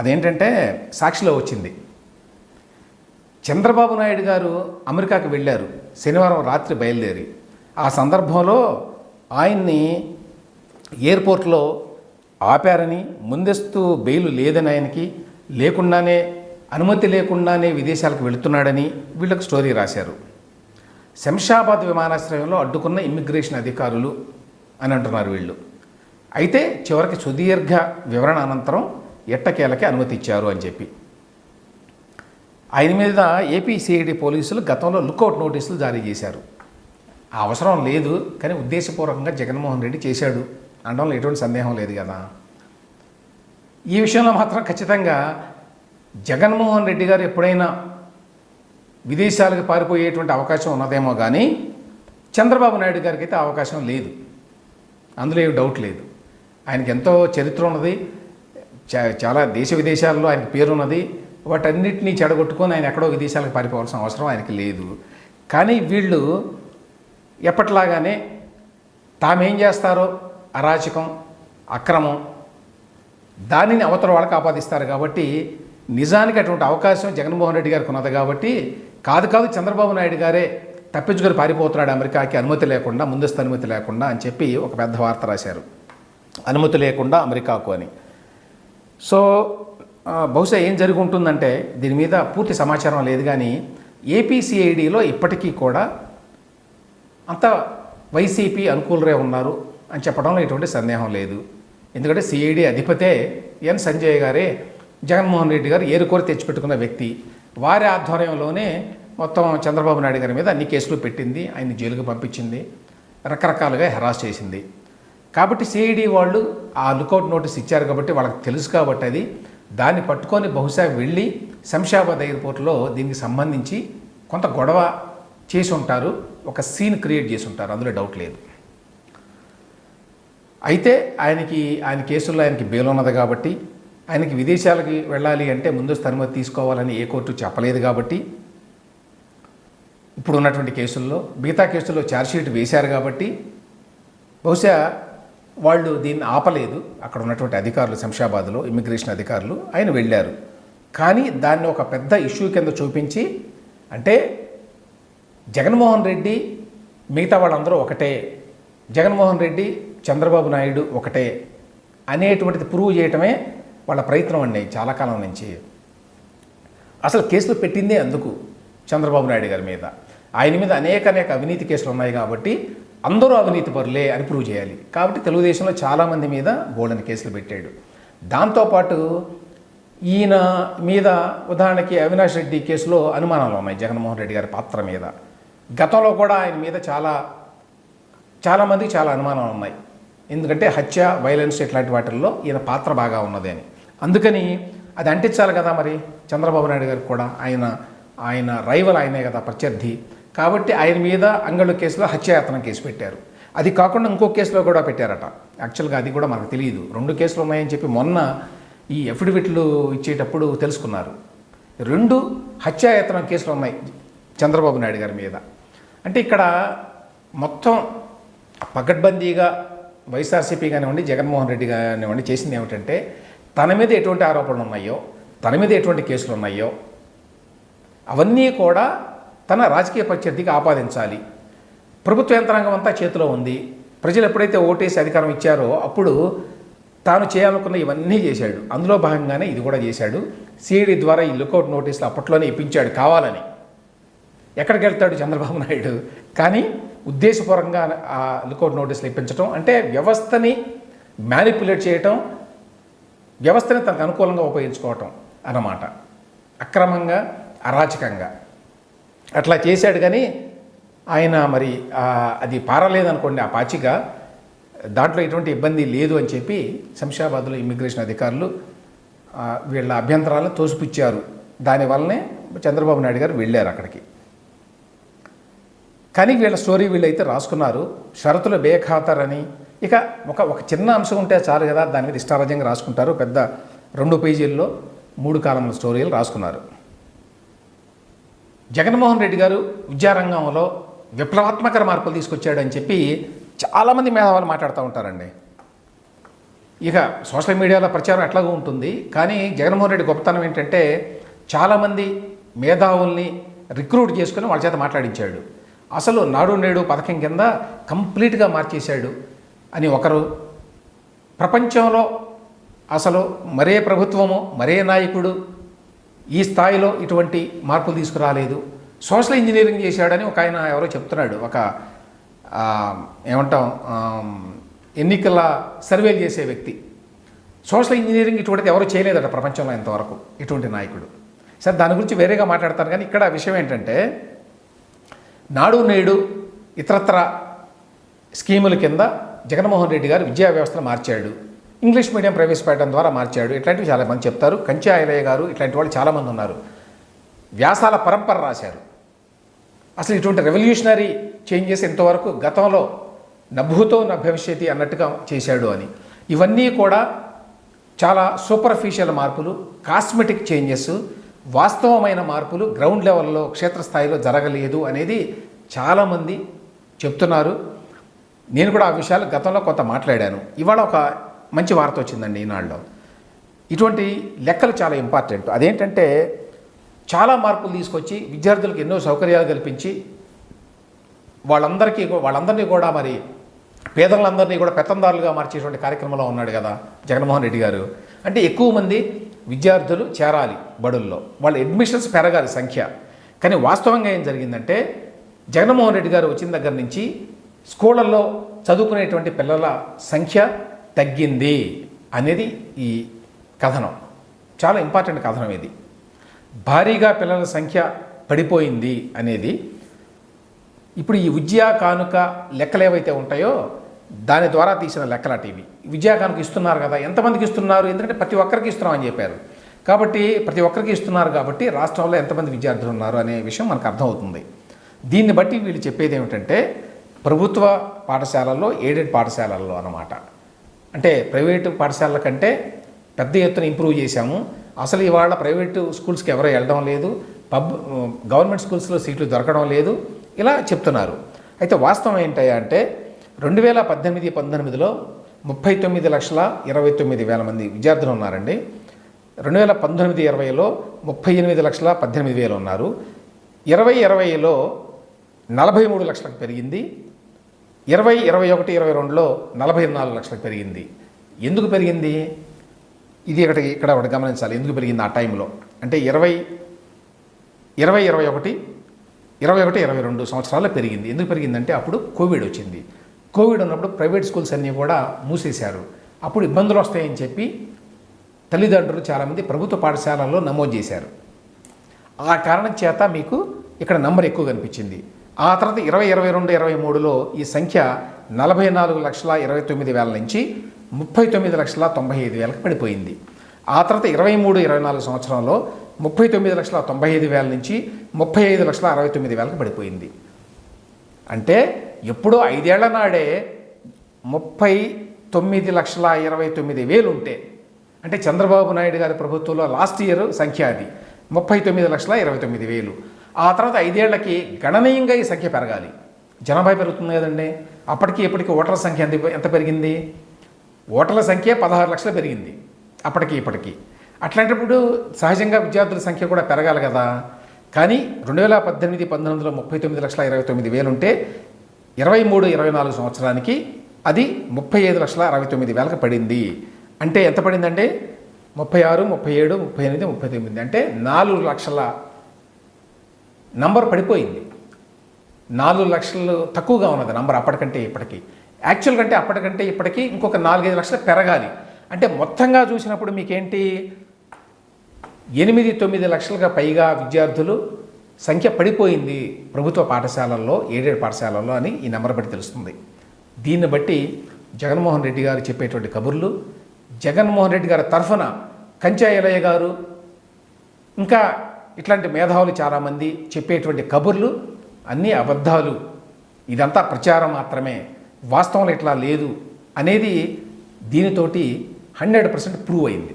అదేంటంటే సాక్షిలో వచ్చింది. చంద్రబాబు నాయుడు గారు అమెరికాకి వెళ్ళారు. శనివారం రాత్రి బయలుదేరి. ఆ సందర్భంలో ఆయన్ని ఎయిర్పోర్ట్లో ఆపారని ముందస్తు బెయిల్ లేదని ఆయనకి లేకుండానే అనుమతి లేకుండానే విదేశాలకు వెళుతున్నాడని వీళ్ళకు స్టోరీ రాశారు. శంషాబాద్ విమానాశ్రయంలో అడ్డుకున్న ఇమ్మిగ్రేషన్ అధికారులు అని అంటున్నారు వీళ్ళు. అయితే చివరికి సుదీర్ఘ వివరణ అనంతరం ఎట్టకేలకే అనుమతి ఇచ్చారు అని చెప్పి. ఆయన మీద ఏపీ సిఐడి పోలీసులు గతంలో లుకౌట్ నోటీసులు జారీ చేశారు. ఆ అవసరం లేదు కానీ ఉద్దేశపూర్వకంగా జగన్మోహన్ రెడ్డి చేశాడు. అనడంలో ఎటువంటి సందేహం లేదు కదా. ఈ విషయంలో మాత్రం ఖచ్చితంగా జగన్మోహన్ రెడ్డి గారు ఎప్పుడైనా విదేశాలకు పారిపోయేటువంటి అవకాశం ఉన్నదేమో కానీ చంద్రబాబు నాయుడు గారికి అయితే అవకాశం లేదు. అందులో ఏం డౌట్ లేదు. ఆయనకి ఎంతో చరిత్ర ఉన్నది. చాలా దేశ విదేశాల్లో ఆయన పేరున్నది. వాటన్నిటినీ చెడగొట్టుకొని ఆయన ఎక్కడో విదేశాలకు పారిపోవాల్సిన అవసరం ఆయనకి లేదు. కానీ వీళ్ళు ఎప్పట్లాగానే తామేం చేస్తారో? అరాచకం అక్రమం దానిని అవతల వాళ్ళకి ఆపాదిస్తారు కాబట్టి నిజానికి అటువంటి అవకాశం జగన్మోహన్ రెడ్డి గారికి ఉన్నది కాబట్టి కాదు కాదు చంద్రబాబు నాయుడు గారే తప్పించుకొని పారిపోతున్నాడు అమెరికాకి అనుమతి లేకుండా ముందస్తు అనుమతి లేకుండా అని చెప్పి ఒక పెద్ద వార్త రాశారు. అనుమతి లేకుండా అమెరికాకు అని. సో బహుశా ఏం జరిగి ఉంటుందంటే దీని మీద పూర్తి సమాచారం లేదు కానీ ఏపీసీఐడిలో ఇప్పటికీ కూడా అంత వైసీపీ అనుకూలరే ఉన్నారు అని చెప్పడంలో ఎటువంటి సందేహం లేదు. ఎందుకంటే సిఐడి అధిపతే ఎన్ సంజయ్ గారే జగన్మోహన్ రెడ్డి గారు ఏరుకోరి తెచ్చిపెట్టుకున్న వ్యక్తి. వారి ఆధ్వర్యంలోనే మొత్తం చంద్రబాబు నాయుడు గారి మీద అన్ని కేసులు పెట్టింది. ఆయన జైలుకు పంపించింది. రకరకాలుగా హెరాస్ చేసింది. కాబట్టి సిఐడి వాళ్ళు ఆ లుకౌట్ నోటీస్ ఇచ్చారు కాబట్టి వాళ్ళకి తెలుసు కాబట్టి అది. దాన్ని పట్టుకొని బహుశా వెళ్ళి శంషాబాద్ ఎయిర్పోర్ట్లో దీనికి సంబంధించి కొంత గొడవ చేసి ఉంటారు. ఒక సీన్ క్రియేట్ చేసి ఉంటారు. అందులో డౌట్ లేదు. అయితే ఆయనకి ఆయన కేసుల్లో ఆయనకి బెయిల్ ఉన్నది కాబట్టి ఆయనకి విదేశాలకి వెళ్ళాలి అంటే ముందస్తు అనుమతి తీసుకోవాలని ఏ కోర్టు చెప్పలేదు కాబట్టి ఇప్పుడు ఉన్నటువంటి కేసుల్లో మిగతా కేసుల్లో ఛార్జ్షీట్ వేశారు కాబట్టి బహుశా వాళ్ళు దీన్ని ఆపలేదు. అక్కడ ఉన్నటువంటి అధికారులు శంషాబాద్లో ఇమిగ్రేషన్ అధికారులు ఆయన వెళ్ళారు. కానీ దాన్ని ఒక పెద్ద ఇష్యూ కింద చూపించి అంటే జగన్మోహన్ రెడ్డి మిగతా వాళ్ళందరూ ఒకటే జగన్మోహన్ రెడ్డి చంద్రబాబు నాయుడు ఒకటే అనేటువంటిది ప్రూవ్ చేయటమే వాళ్ళ ప్రయత్నం అండి చాలా కాలం నుంచి. అసలు కేసులు పెట్టిందే అందుకు చంద్రబాబు నాయుడు గారి మీద. ఆయన మీద అనేక అనేక అవినీతి కేసులు ఉన్నాయి కాబట్టి అందరూ అవినీతి పరులే అని ప్రూవ్ చేయాలి. కాబట్టి తెలుగుదేశంలో చాలామంది మీద బోల్డని కేసులు పెట్టాడు. దాంతోపాటు ఈయన మీద ఉదాహరణకి అవినాష్ రెడ్డి కేసులో అనుమానాలు ఉన్నాయి జగన్మోహన్ రెడ్డి గారి పాత్ర మీద. గతంలో కూడా ఆయన మీద చాలా చాలామందికి చాలా అనుమానాలు ఉన్నాయి. ఎందుకంటే హత్య వైలెన్స్ ఇట్లాంటి వాటిల్లో ఈయన పాత్ర బాగా ఉన్నది అని. అందుకని అది అంటించాలి కదా మరి. చంద్రబాబు నాయుడు గారికి కూడా ఆయన ఆయన రైవల్ ఆయనే కదా ప్రత్యర్థి. కాబట్టి ఆయన మీద అంగళ్ళు కేసులో హత్యాయత్నం కేసు పెట్టారు. అది కాకుండా ఇంకో కేసులో కూడా పెట్టారట. యాక్చువల్గా అది కూడా మనకు తెలియదు. రెండు కేసులు ఉన్నాయని చెప్పి మొన్న ఈ అఫిడవిట్లు ఇచ్చేటప్పుడు తెలుసుకున్నారు. రెండు హత్యాయత్నం కేసులు ఉన్నాయి చంద్రబాబు నాయుడు గారి మీద. అంటే ఇక్కడ మొత్తం పకడ్బందీగా వైఎస్ఆర్సీపీ కానివ్వండి జగన్మోహన్ రెడ్డి కానివ్వండి చేసింది ఏమిటంటే తన మీద ఎటువంటి ఆరోపణలు ఉన్నాయో తన మీద ఎటువంటి కేసులు ఉన్నాయో అవన్నీ కూడా తన రాజకీయ ప్రత్యర్థికి ఆపాదించాలి. ప్రభుత్వ యంత్రాంగం అంతా చేతిలో ఉంది. ప్రజలు ఎప్పుడైతే ఓటేసి అధికారం ఇచ్చారో అప్పుడు తాను చేయాలనుకున్న ఇవన్నీ చేశాడు. అందులో భాగంగానే ఇది కూడా చేశాడు. సిఐడి ద్వారా ఈ లుకౌట్ నోటీసులు అప్పట్లోనే ఇప్పించాడు కావాలని. ఎక్కడికి వెళ్తాడు చంద్రబాబు నాయుడు? కానీ ఉద్దేశపూర్వకంగా ఆ లుకౌట్ నోటీసులు ఇప్పించడం అంటే వ్యవస్థని మ్యానిపులేట్ చేయటం వ్యవస్థని తనకు అనుకూలంగా ఉపయోగించుకోవటం అన్నమాట. అక్రమంగా అరాచకంగా. అట్లా చేశాడు కానీ ఆయన మరి అది పారలేదనుకోండి ఆ పాచిక దాంట్లో ఎటువంటి ఇబ్బంది లేదు అని చెప్పి శంషాబాద్లో ఇమ్మిగ్రేషన్ అధికారులు వీళ్ళ అభ్యంతరాలను తోసిపుచ్చారు. దానివల్లనే చంద్రబాబు నాయుడు గారు వెళ్ళారు అక్కడికి. కానీ వీళ్ళ స్టోరీ వీళ్ళైతే రాసుకున్నారు. షరతులు బేఖాతర్ అని ఇక ఒక ఒక చిన్న అంశం ఉంటే చాలు కదా దాని మీద ఇష్టారాజ్యంగా రాసుకుంటారు. పెద్ద రెండు పేజీల్లో మూడు కాలంలో స్టోరీలు రాసుకున్నారు. జగన్మోహన్ రెడ్డి గారు విద్యారంగంలో విప్లవాత్మక మార్పులు తీసుకొచ్చాడని చెప్పి చాలామంది మేధావులు మాట్లాడుతూ ఉంటారండి. ఇక సోషల్ మీడియాలో ప్రచారం ఎట్లాగో ఉంటుంది. కానీ జగన్మోహన్ రెడ్డి గొప్పతనం ఏంటంటే చాలామంది మేధావుల్ని రిక్రూట్ చేసుకుని వాళ్ళ చేత మాట్లాడించాడు. అసలు నాడు నేడు పథకం కింద కంప్లీట్గా మార్చేశాడు అని ఒకరు ప్రపంచంలో అసలు మరే ప్రభుత్వము మరే నాయకుడు ఈ స్థాయిలో ఇటువంటి మార్పులు తీసుకురాలేదు. సోషల్ ఇంజనీరింగ్ చేశాడని ఒక ఆయన ఎవరో చెప్తున్నాడు. ఒక ఏమంటాం ఎన్నికల సర్వేలు చేసే వ్యక్తి. సోషల్ ఇంజనీరింగ్ ఇటువంటిది ఎవరు చేయలేదట ప్రపంచంలో ఇంతవరకు ఇటువంటి నాయకుడు. సరే దాని గురించి వేరేగా మాట్లాడతాను కానీ ఇక్కడ విషయం ఏంటంటే నాడు నేడు ఇతరత్ర స్కీముల కింద జగన్మోహన్ రెడ్డి గారు విద్యా వ్యవస్థను మార్చాడు. ఇంగ్లీష్ మీడియం ప్రవేశపెట్టడం ద్వారా మార్చాడు. ఇట్లాంటివి చాలామంది చెప్తారు. కంచి ఆయలయ్య గారు ఇట్లాంటి వాళ్ళు చాలామంది ఉన్నారు. వ్యాసాల పరంపర రాశారు. అసలు ఇటువంటి రెవల్యూషనరీ చేంజెస్ ఇంతవరకు గతంలో నభూతో నా భవిష్యతి అన్నట్టుగా చేశాడు అని. ఇవన్నీ కూడా చాలా సూపర్ఫిషియల్ మార్పులు కాస్మెటిక్ చేంజెస్ వాస్తవమైన మార్పులు గ్రౌండ్ లెవెల్లో క్షేత్రస్థాయిలో జరగలేదు అనేది చాలామంది చెప్తున్నారు. నేను కూడా ఆ విషయాలు గతంలో కొంత మాట్లాడాను. ఇవాళ ఒక మంచి వార్త వచ్చిందండి ఈనాడులో. ఇటువంటి లెక్కలు చాలా ఇంపార్టెంట్. అదేంటంటే చాలా మార్పులు తీసుకొచ్చి విద్యార్థులకు ఎన్నో సౌకర్యాలు కల్పించి వాళ్ళందరికీ వాళ్ళందరినీ కూడా మరి పేదలందరినీ కూడా పెత్తందారులుగా మార్చేటువంటి కార్యక్రమంలో ఉన్నాడు కదా జగన్మోహన్ రెడ్డి గారు. అంటే ఎక్కువ మంది విద్యార్థులు చేరాలి బడుల్లో. వాళ్ళ అడ్మిషన్స్ పెరగాలి సంఖ్య. కానీ వాస్తవంగా ఏం జరిగిందంటే జగన్మోహన్ రెడ్డి గారు వచ్చిన దగ్గర నుంచి స్కూళ్ళల్లో చదువుకునేటువంటి పిల్లల సంఖ్య తగ్గింది అనేది ఈ కథనం. చాలా ఇంపార్టెంట్ కథనం ఇది. భారీగా పిల్లల సంఖ్య పడిపోయింది అనేది ఇప్పుడు ఈ విద్యా కానుక లెక్కలు ఏవైతే ఉంటాయో దాని ద్వారా తీసిన లెక్కల టీవీ విద్యా కానుక ఇస్తున్నారు కదా ఎంతమందికి ఇస్తున్నారు? ఎందుకంటే ప్రతి ఒక్కరికి ఇస్తున్నామని చెప్పారు. కాబట్టి ప్రతి ఒక్కరికి ఇస్తున్నారు కాబట్టి రాష్ట్రంలో ఎంతమంది విద్యార్థులు ఉన్నారు అనే విషయం మనకు అర్థమవుతుంది. దీన్ని బట్టి వీళ్ళు చెప్పేది ఏమిటంటే ప్రభుత్వ పాఠశాలల్లో ఎయిడెడ్ పాఠశాలల్లో అన్నమాట. అంటే ప్రైవేటు పాఠశాలల కంటే పెద్ద ఎత్తున ఇంప్రూవ్ చేశాము. అసలు ఇవాళ ప్రైవేటు స్కూల్స్కి ఎవరో వెళ్ళడం లేదు. పబ్ గవర్నమెంట్ స్కూల్స్లో సీట్లు దొరకడం లేదు. ఇలా చెప్తున్నారు. అయితే వాస్తవం ఏంటయ్యా అంటే రెండు వేల పద్దెనిమిది పంతొమ్మిదిలో ముప్పై తొమ్మిది లక్షల ఇరవై తొమ్మిది వేల మంది విద్యార్థులు ఉన్నారండి. రెండు వేల పంతొమ్మిది ఇరవైలో ముప్పై ఎనిమిది లక్షల పద్దెనిమిది వేలు ఉన్నారు. ఇరవై ఇరవైలో నలభై మూడు లక్షలకు పెరిగింది. ఇరవై ఇరవై ఒకటి ఇరవై రెండులో నలభై నాలుగు లక్షలకు పెరిగింది. ఎందుకు పెరిగింది? ఇది ఇక్కడ ఇక్కడ ఒకటి గమనించాలి. ఎందుకు పెరిగింది ఆ టైంలో? అంటే ఇరవై ఇరవై ఇరవై ఒకటి ఇరవై ఒకటి ఇరవై రెండు సంవత్సరాల్లో పెరిగింది. ఎందుకు పెరిగిందంటే అప్పుడు కోవిడ్ వచ్చింది. కోవిడ్ ఉన్నప్పుడు ప్రైవేట్ స్కూల్స్ అన్నీ కూడా మూసేశారు. అప్పుడు ఇబ్బందులు వస్తాయని చెప్పి తల్లిదండ్రులు చాలామంది ప్రభుత్వ పాఠశాలల్లో నమోదు చేశారు. ఆ కారణం చేత మీకు ఇక్కడ నంబర్ ఎక్కువ కనిపించింది ఆ తర్వాత ఇరవై ఇరవై రెండు ఇరవై మూడులో ఈ సంఖ్య నలభై నాలుగు లక్షల ఇరవై తొమ్మిది వేల నుంచి ముప్పై తొమ్మిది లక్షల తొంభై ఐదు వేలకు పడిపోయింది. ఆ తర్వాత ఇరవై మూడు ఇరవై నాలుగు సంవత్సరంలో ముప్పై తొమ్మిది లక్షల తొంభై ఐదు వేల నుంచి ముప్పై ఐదు లక్షల అరవై తొమ్మిది వేలకు పడిపోయింది. అంటే ఎప్పుడో ఐదేళ్ళ నాడే ముప్పై తొమ్మిది లక్షల ఇరవై తొమ్మిది వేలు ఉంటే అంటే చంద్రబాబు నాయుడు గారి ప్రభుత్వంలో లాస్ట్ ఇయర్ సంఖ్య అది ముప్పై తొమ్మిది లక్షల ఇరవై తొమ్మిది వేలు. ఆ తర్వాత ఐదేళ్ళకి గణనీయంగా ఈ సంఖ్య పెరగాలి. జనాభా పెరుగుతుంది కదండి. అప్పటికి ఇప్పటికి ఓటర్ల సంఖ్య ఎంత ఎంత పెరిగింది? ఓటర్ల సంఖ్య పదహారు లక్షలు పెరిగింది. అప్పటికి ఇప్పటికి. అట్లాంటప్పుడు సహజంగా విద్యార్థుల సంఖ్య కూడా పెరగాలి కదా. కానీ రెండు వేల పద్దెనిమిది పంతొమ్మిదిలో ముప్పై తొమ్మిది లక్షల ఇరవై తొమ్మిది వేలు ఉంటే ఇరవై మూడు ఇరవై నాలుగు సంవత్సరానికి అది ముప్పై ఐదు లక్షల అరవై తొమ్మిది వేలకు పడింది. అంటే ఎంత పడిందంటే ముప్పై ఆరు ముప్పై ఏడు ముప్పై ఎనిమిది ముప్పై తొమ్మిది. అంటే నాలుగు లక్షల నంబర్ పడిపోయింది. నాలుగు లక్షలు తక్కువగా ఉన్నది నంబర్ అప్పటికంటే ఇప్పటికి. యాక్చువల్ కంటే అప్పటికంటే ఇప్పటికి ఇంకొక నాలుగైదు లక్షలు పెరగాలి. అంటే మొత్తంగా చూసినప్పుడు మీకేంటి? ఎనిమిది తొమ్మిది లక్షలుగా పైగా విద్యార్థులు సంఖ్య పడిపోయింది ప్రభుత్వ పాఠశాలల్లో ఏడేడు పాఠశాలల్లో అని ఈ నెంబర్ బట్టి తెలుస్తుంది. దీన్ని బట్టి జగన్మోహన్ రెడ్డి గారు చెప్పేటువంటి కబుర్లు జగన్మోహన్ రెడ్డి గారి తరఫున కంచా ఎలయ్య గారు ఇంకా ఇట్లాంటి మేధావులు చాలామంది చెప్పేటువంటి కబుర్లు అన్నీ అబద్ధాలు ఇదంతా ప్రచారం మాత్రమే వాస్తవంలో ఇట్లా లేదు అనేది దీనితోటి హండ్రెడ్ పర్సెంట్ ప్రూవ్ అయింది.